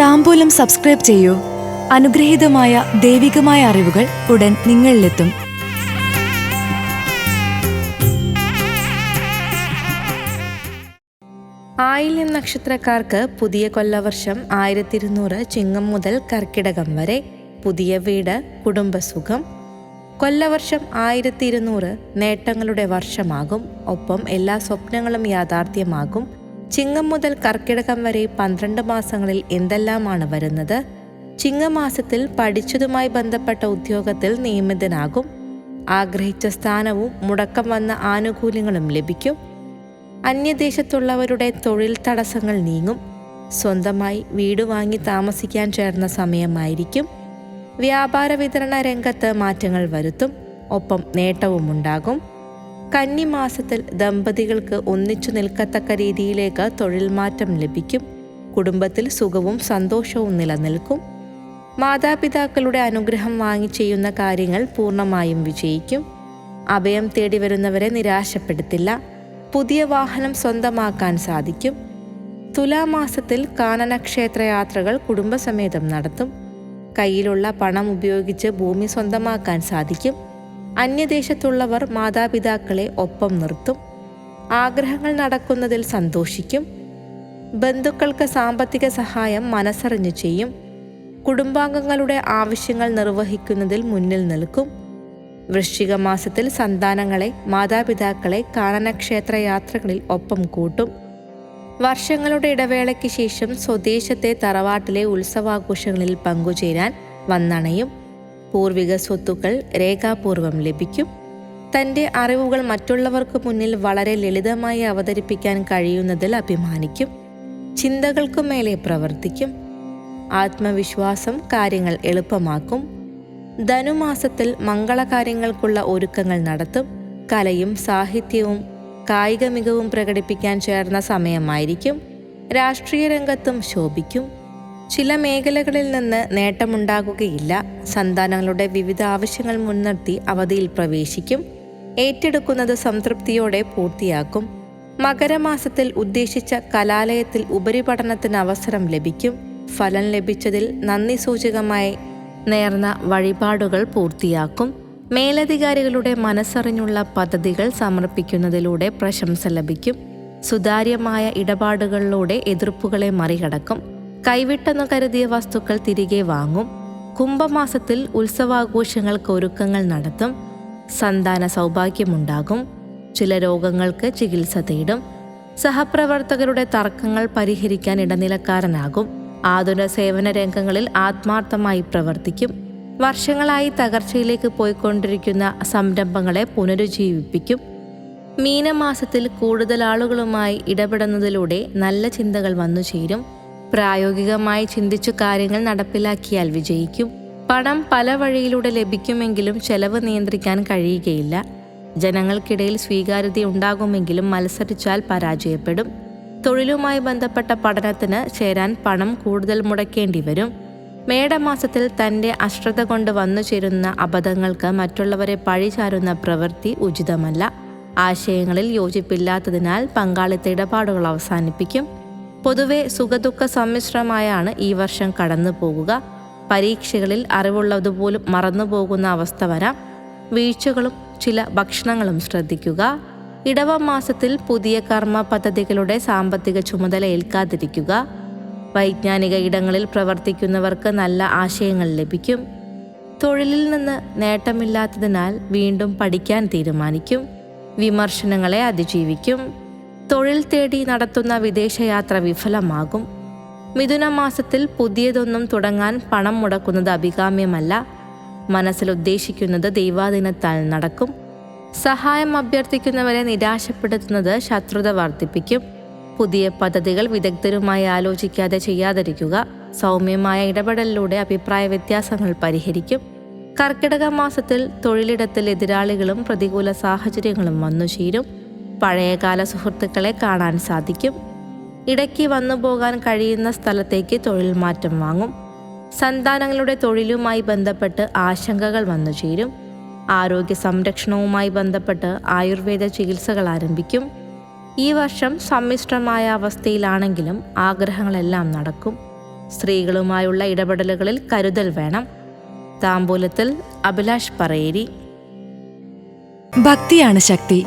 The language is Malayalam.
താമ്പൂലം സബ്സ്ക്രൈബ് ചെയ്യൂ. അനുഗ്രഹീതമായ ദൈവികമായ അറിവുകൾ ഉടൻ നിങ്ങളിലെത്തും. ആയില്യം നക്ഷത്രക്കാർക്ക് പുതിയ കൊല്ലവർഷം ആയിരത്തി ഇരുന്നൂറ് ചിങ്ങം മുതൽ കർക്കിടകം വരെ. പുതിയ വീട് കുടുംബസുഖം. കൊല്ലവർഷം ആയിരത്തി ഇരുന്നൂറ് നേട്ടങ്ങളുടെ വർഷമാകും. ഒപ്പം എല്ലാ സ്വപ്നങ്ങളും യാഥാർത്ഥ്യമാകും. ചിങ്ങം മുതൽ കർക്കിടകം വരെ പന്ത്രണ്ട് മാസങ്ങളിൽ എന്തെല്ലാമാണ് വരുന്നത്? ചിങ്ങമാസത്തിൽ പഠിച്ചതുമായി ബന്ധപ്പെട്ട ഉദ്യോഗത്തിൽ നിയമിതനാകും. ആഗ്രഹിച്ച സ്ഥാനവും മുടക്കം വന്ന ആനുകൂല്യങ്ങളും ലഭിക്കും. അന്യദേശത്തുള്ളവരുടെ തൊഴിൽ തടസ്സങ്ങൾ നീങ്ങും. സ്വന്തമായി വീട് വാങ്ങി താമസിക്കാൻ ചേർന്ന സമയമായിരിക്കും. വ്യാപാര വിതരണ രംഗത്ത് മാറ്റങ്ങൾ വരുത്തും. ഒപ്പം നേട്ടവുമുണ്ടാകും കന്നിമാസത്തിൽ ദമ്പതികൾക്ക് ഒന്നിച്ചു നിൽക്കത്തക്ക രീതിയിലേക്ക് തൊഴിൽ മാറ്റം ലഭിക്കും. കുടുംബത്തിൽ സുഖവും സന്തോഷവും നിലനിൽക്കും. മാതാപിതാക്കളുടെ അനുഗ്രഹം വാങ്ങി ചെയ്യുന്ന കാര്യങ്ങൾ പൂർണമായും വിജയിക്കും. അഭയം തേടി വരുന്നവരെ നിരാശപ്പെടുത്തില്ല. പുതിയ വാഹനം സ്വന്തമാക്കാൻ സാധിക്കും. തുലാമാസത്തിൽ കാനനക്ഷേത്ര യാത്രകൾ കുടുംബസമേതം നടത്തും. കയ്യിലുള്ള പണം ഉപയോഗിച്ച് ഭൂമി സ്വന്തമാക്കാൻ സാധിക്കും. അന്യദേശത്തുള്ളവർ മാതാപിതാക്കളെ ഒപ്പം നിർത്തും ആഗ്രഹങ്ങൾ നടക്കുന്നതിൽ സന്തോഷിക്കും ബന്ധുക്കൾക്ക് സാമ്പത്തിക സഹായം മനസ്സറിഞ്ഞു ചെയ്യും കുടുംബാംഗങ്ങളുടെ ആവശ്യങ്ങൾ നിർവഹിക്കുന്നതിൽ മുന്നിൽ നിൽക്കും. വൃശ്ചിക മാസത്തിൽ സന്താനങ്ങളെ മാതാപിതാക്കളെ കാനനക്ഷേത്ര യാത്രകളിൽ ഒപ്പം കൂട്ടും. വർഷങ്ങളുടെ ഇടവേളയ്ക്ക് ശേഷം സ്വദേശത്തെ തറവാട്ടിലെ ഉത്സവാഘോഷങ്ങളിൽ പങ്കുചേരാൻ വന്നണയും. പൂർവിക സ്വത്തുക്കൾ രേഖാപൂർവം ലഭിക്കും. തന്റെ അറിവുകൾ മറ്റുള്ളവർക്ക് മുന്നിൽ വളരെ ലളിതമായി അവതരിപ്പിക്കാൻ കഴിയുന്നതിൽ അഭിമാനിക്കും. ചിന്തകൾക്കു മേലെ പ്രവർത്തിക്കും. ആത്മവിശ്വാസം കാര്യങ്ങൾ എളുപ്പമാക്കും. ധനുമാസത്തിൽ മംഗളകാര്യങ്ങൾക്കുള്ള ഒരുക്കങ്ങൾ നടത്തും. കലയും സാഹിത്യവും കായിക മികവും പ്രകടിപ്പിക്കാൻ ചേർന്ന സമയമായിരിക്കും. രാഷ്ട്രീയ രംഗത്തും ശോഭിക്കും. ചില മേഖലകളിൽ നിന്ന് നേട്ടമുണ്ടാകുകയില്ല. സന്താനങ്ങളുടെ വിവിധ ആവശ്യങ്ങൾ മുൻനിർത്തി അവധിയിൽ പ്രവേശിക്കും. ഏറ്റെടുക്കുന്നത് സംതൃപ്തിയോടെ പൂർത്തിയാക്കും. മകരമാസത്തിൽ ഉദ്ദേശിച്ച കലാലയത്തിൽ ഉപരിപഠനത്തിന് അവസരം ലഭിക്കും. ഫലം ലഭിച്ചതിൽ നന്ദി സൂചകമായി നേർന്ന വഴിപാടുകൾ പൂർത്തിയാക്കും. മേലധികാരികളുടെ മനസ്സറിഞ്ഞുള്ള പദ്ധതികൾ സമർപ്പിക്കുന്നതിലൂടെ പ്രശംസ ലഭിക്കും. സുതാര്യമായ ഇടപാടുകളിലൂടെ എതിർപ്പുകളെ മറികടക്കും. കൈവിട്ടെന്നു കരുതിയ വസ്തുക്കൾ തിരികെ വാങ്ങും. കുംഭമാസത്തിൽ ഉത്സവാഘോഷങ്ങൾക്ക് ഒരുക്കങ്ങൾ നടത്തും. സന്താന സൗഭാഗ്യമുണ്ടാകും. ചില രോഗങ്ങൾക്ക് ചികിത്സ തേടും. സഹപ്രവർത്തകരുടെ തർക്കങ്ങൾ പരിഹരിക്കാൻ ഇടനിലക്കാരനാകും. ആതുര സേവന രംഗങ്ങളിൽ ആത്മാർത്ഥമായി പ്രവർത്തിക്കും. വർഷങ്ങളായി തകർച്ചയിലേക്ക് പോയിക്കൊണ്ടിരിക്കുന്ന സംരംഭങ്ങളെ പുനരുജ്ജീവിപ്പിക്കും. മീനമാസത്തിൽ കൂടുതൽ ആളുകളുമായി ഇടപെടുന്നതിലൂടെ നല്ല ചിന്തകൾ വന്നു ചേരും പ്രായോഗികമായി ചിന്തിച്ചു കാര്യങ്ങൾ നടപ്പിലാക്കിയാൽ വിജയിക്കും. പണം പല വഴിയിലൂടെ ലഭിക്കുമെങ്കിലും ചെലവ് നിയന്ത്രിക്കാൻ കഴിയുകയില്ല. ജനങ്ങൾക്കിടയിൽ സ്വീകാര്യത ഉണ്ടാകുമെങ്കിലും മത്സരിച്ചാൽ പരാജയപ്പെടും. തൊഴിലുമായി ബന്ധപ്പെട്ട പഠനത്തിന് ചേരാൻ പണം കൂടുതൽ മുടക്കേണ്ടി വരും. മേടമാസത്തിൽ തന്റെ അശ്രദ്ധ കൊണ്ട് വന്നു ചേരുന്ന അബദ്ധങ്ങൾക്ക് മറ്റുള്ളവരെ പഴിചാരുന്ന പ്രവൃത്തി ഉചിതമല്ല. ആശയങ്ങളിൽ യോജിപ്പില്ലാത്തതിനാൽ പങ്കാളിത്ത ഇടപാടുകൾ അവസാനിപ്പിക്കും. പൊതുവെ സുഖദുഃഖ സമ്മിശ്രമായാണ് ഈ വർഷം കടന്നു പോകുക. പരീക്ഷകളിൽ അറിവുള്ളതുപോലും മറന്നുപോകുന്ന അവസ്ഥ വരാം. വീഴ്ചകളും ചില ഭക്ഷണങ്ങളും ശ്രദ്ധിക്കുക. ഇടവ മാസത്തിൽ പുതിയ കർമ്മ പദ്ധതികളുടെ സാമ്പത്തിക ചുമതല ഏൽക്കാതിരിക്കുക. വൈജ്ഞാനിക ഇടങ്ങളിൽ പ്രവർത്തിക്കുന്നവർക്ക് നല്ല ആശയങ്ങൾ ലഭിക്കും. തൊഴിലിൽ നിന്ന് നേട്ടമില്ലാത്തതിനാൽ വീണ്ടും പഠിക്കാൻ തീരുമാനിക്കും. വിമർശനങ്ങളെ അതിജീവിക്കും. തൊഴിൽ തേടി നടത്തുന്ന വിദേശയാത്ര വിഫലമാകും. മിഥുന മിഥുനമാസത്തിൽ പുതിയതൊന്നും തുടങ്ങാൻ പണം മുടക്കുന്നത് അഭികാമ്യമല്ല. മനസ്സിൽ ഉദ്ദേശിക്കുന്നത് ദൈവാധീനത്താൽ നടക്കും. സഹായം അഭ്യർത്ഥിക്കുന്നവരെ നിരാശപ്പെടുത്തുന്നത് ശത്രുത വർദ്ധിപ്പിക്കും. പുതിയ പദ്ധതികൾ വിദഗ്ധരുമായി ആലോചിക്കാതെ ചെയ്യാതിരിക്കുക സൗമ്യമായ ഇടപെടലിലൂടെ അഭിപ്രായ വ്യത്യാസങ്ങൾ പരിഹരിക്കും. കർക്കിടക മാസത്തിൽ തൊഴിലിടത്തിൽ എതിരാളികളും പ്രതികൂല സാഹചര്യങ്ങളും വന്നു ചേരും പഴയകാല സുഹൃത്തുക്കളെ കാണാൻ സാധിക്കും. ഇടയ്ക്ക് വന്നു പോകാൻ കഴിയുന്ന സ്ഥലത്തേക്ക് തൊഴിൽ മാറ്റം വാങ്ങും. സന്താനങ്ങളുടെ തൊഴിലുമായി ബന്ധപ്പെട്ട് ആശങ്കകൾ വന്നു ചേരും. ആരോഗ്യ സംരക്ഷണവുമായി ബന്ധപ്പെട്ട് ആയുർവേദ ചികിത്സകൾ ആരംഭിക്കും. ഈ വർഷം സമ്മിശ്രമായ അവസ്ഥയിലാണെങ്കിലും ആഗ്രഹങ്ങളെല്ലാം നടക്കും. സ്ത്രീകളുമായുള്ള ഇടപെടലുകളിൽ കരുതൽ വേണം. താമ്പൂലത്തിൽ അഭിലാഷ് പറയേരി. ഭക്തിയാണ് ശക്തി.